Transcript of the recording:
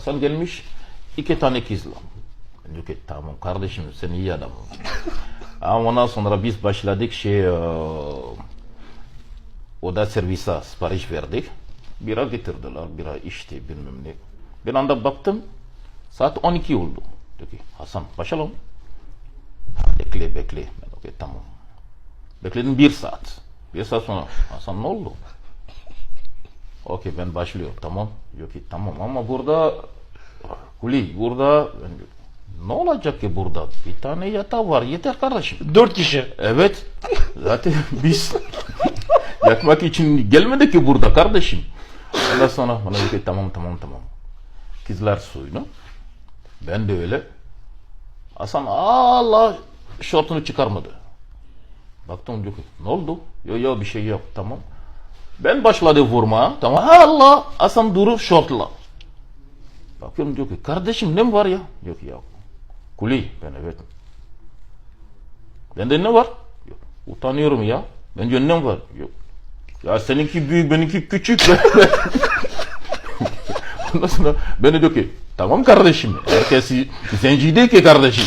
Hasan gelmiş iki tane kızla. Diyor ki tamam kardeşim sen iyi adamsın. Ama ondan sonra biz başladık şey e, oda servise sipariş verdik. Bira getirdiler, bira içti bilmem ne. Bir anda baktım saat 12 oldu. Diyor ki Hasan başlayalım. Bekle bekle. Ben okey tamam. Bekledim bir saat. Bir saat sonra Hasan ne oldu? Okey ben başlıyorum tamam. Diyor ki tamam ama burada Kuli burada ne olacak ki burada? Bir tane yatağı var yeter kardeşim. Dört kişi. Evet. Zaten biz yatmak için gelmedik ki burada kardeşim. Ondan sonra bana dedi ki tamam tamam tamam. Kızlar suyunu. Ben de öyle. Hasan Allah şortunu çıkarmadı. Baktım diyor ki ne oldu? Yok yok bir şey yok tamam. Ben başladı vurma tamam. Allah Hasan durup şortla. Bakıyorum diyor ki kardeşim ne var ya? Yok ya. Kuli ben evet. Bende ne var? Yok. Utanıyorum ya. Bence ne var? Yok. Ya seninki büyük, benimki küçük. Ondan sonra beni diyor ki tamam kardeşim. Herkes zenci değil ki kardeşim.